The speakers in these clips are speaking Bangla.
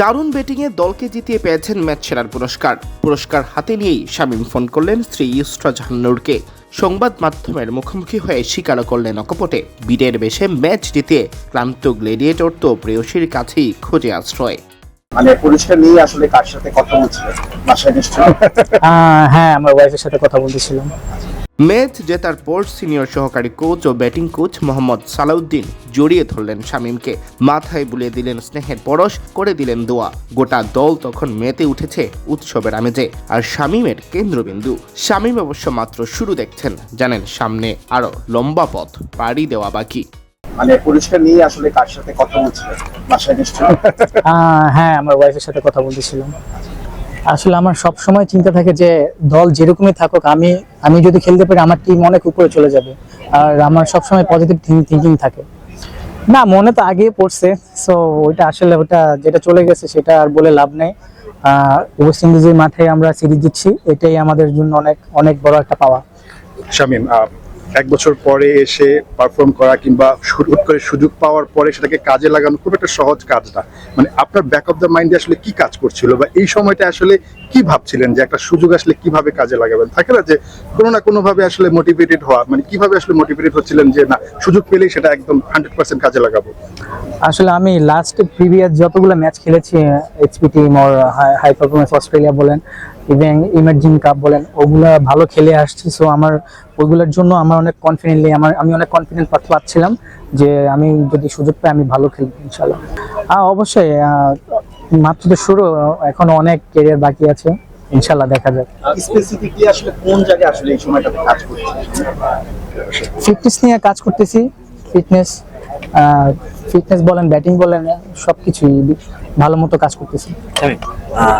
দারুণ ব্যাটিংয়ে দলকে জিতিয়ে পেয়েছেন ম্যাচ সেরার পুরস্কার। পুরস্কার হাতে নিয়েই শামীম ফোন করলেন শ্রী ইউস্ট্রা জাহান্নুরকে। সংবাদ মাধ্যমের মুখোমুখি হয়ে স্বীকারও করলেন অকপটে। বিটের বেশে ম্যাচ জিতিয়ে ক্লান্ত গ্লেডিয়েটর তো প্রেয়সীর কাছেই খোঁজে আশ্রয়। মানে পুরস্কার নিয়ে আসলে কার সাথে কথা বলছিলেন? বাসায় হ্যাঁ আমার ওয়াইফের সাথে কথা বলতেছিলাম। ম্যাচ জেতার পর সিনিয়র সহকারী কোচ ও ব্যাটিং কোচ মোহাম্মদ সালাউদ্দিন জড়িয়ে ধরলেন শামীমকে। মাথায় বুলিয়ে দিলেন স্নেহের পরশ করে দিলেন দোয়া। গোটা দল তখন মেতে উঠেছে উৎসবের আমেজে। আর শামীমের কেন্দ্রবিন্দু। শামীম অবশ্য মাত্র শুরু দেখছেন। জানেন সামনে আরও লম্বা পথ পাড়ি দেওয়া বাকি। মানে পুরস্কার নিয়ে আসলে কার সাথে কথা বলছিলেন? বাসায় নিশ্চয় হ্যাঁ আমার ওয়াইফের সাথে কথা বলতেছিলাম। আসলে আমার সব সময় চিন্তা থাকে যে দল যেরকমই থাকুক, আমি আমি যদি খেলতে পারি, আমার টিম অনেক উপরে চলে যাবে। আর আমার সব সময় পজিটিভ থিঙ্কিং থাকে। না, মনে তো আগেই পড়ছে সো ওইটা আসলে ওটা যেটা চলে গেছে, সেটা আর বলে লাভ নেই। ওয়েস্ট ইন্ডিজের মাঠে আমরা সিরিজ দিচ্ছি এটাই আমাদের জন্য অনেক অনেক বড় একটা পাওয়া। শামিম এক বছর পরে এসে পারফর্ম করা কিংবা হুট করে সুযোগ পাওয়ার পরে সেটাকে কাজে লাগানো খুব একটা সহজ কাজ না। মানে আপনার ব্যাক অফ দ্য মাইন্ডে আসলে কি কাজ করছিল বা এই সময়টা আসলে কি ভাবছিলেন যে একটা সুযোগ আসলে কীভাবে কাজে লাগাবেন? থাকে না যে কোনো না কোনো ভাবে আসলে মোটিভেটেড হওয়া মানে কীভাবে আসলে মোটিভেটেড হচ্ছিলেন যে না, সুযোগ পেলেই সেটা একদম হান্ড্রেড পার্সেন্ট কাজে লাগাবো? আসলে আমি লাস্ট প্রিভিয়াস যতগুলো ম্যাচ খেলেছি এইচপি টিম ওর হাই পারফরমেন্স অস্ট্রেলিয়া বলেন ইভেন ইমার্জিং কাপ বলেন, ওগুলো ভালো খেলে আসছি। সো আমার ওইগুলোর জন্য আমার অনেক কনফিডেন্টলি আমার, আমি অনেক কনফিডেন্ট পাচ্ছিলাম যে আমি যদি সুযোগ পাই আমি ভালো খেলব ইনশাল্লাহ। অবশ্যই মাত্র তো শুরু এখন অনেক কেরিয়ার বাকি আছে ইনশাল্লাহ দেখা যাক। স্পেসিফিকলি আসলে কোন জায়গায় আসলে এই সময়টাতে কাজ করছেন? ফিটনেস নিয়ে কাজ করতেছি ফিটনেস ফিটনেস বলেন ব্যাটিং বলেন সবকিছুই ভালো মতো কাজ করতেছি।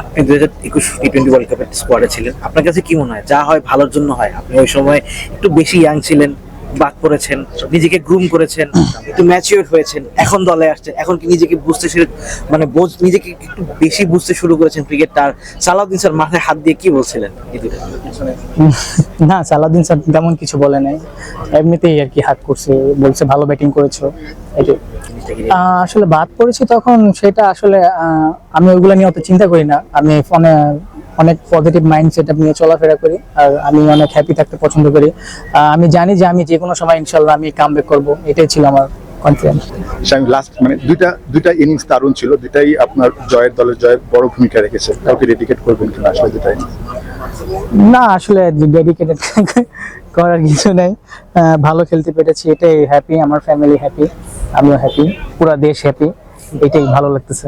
আপনি দুই হাজার একুশ টি টোয়েন্টি ওয়ার্ল্ড কাপের স্কোয়াডে ছিলেন। আপনার কাছে কি মনে হয়? যা হয় ভালোর জন্য হয়। আপনি ওই সময় একটু বেশি ইয়াং ছিলেন বাদ করেছেন নিজেকে গ্রুম করেছেন, একটু ম্যাচিওর হয়েছেন, এখন দলে আসছেন এখন কি নিজেকে বুঝতে শুরু মানে বোঝ- নিজেকে একটু বেশি বুঝতে শুরু করেছেন ক্রিকেটটা আর সালাউদ্দিন স্যার মাথায় হাত দিয়ে কি বলছিলেন? না, সালাউদ্দিন স্যার তেমন কিছু বলে নাই। এমনিতেই আর কি হাত করছে, বলছে ভালো ব্যাটিং করেছ। আসলে বাদ পড়েছি তখন সেটা আসলে আমি ওইগুলো নিয়ে অত চিন্তা করি না। আমি ফোনে অনেক পজিটিভ মাইন্ড সেট নিয়ে চলাফেরা করি আর আমি অনেক হ্যাপি থাকতে পছন্দ করি। আমি জানি যে আমি যে কোনো সময় ইনশাল্লাহ আমি কাম ব্যাক করব এটাই ছিল আমার কনফিডেন্স শামিম লাস্ট মানে দুইটা দুইটা ইনিংস দারুণ ছিল দুটাই আপনার জয়ের দলের জয়ের বড় ভূমিকা রেখেছে। কাউকে ডেডিকেট করবেন কিনা আসলে দুটাই না আসলে ডেডিকেটেড করার কিছু নেই। ভালো খেলতে পেরেছি এটাই হ্যাপি আমার ফ্যামিলি হ্যাপি আমিও হ্যাপি পুরা দেশ হ্যাপি এটাই ভালো লাগতেছে।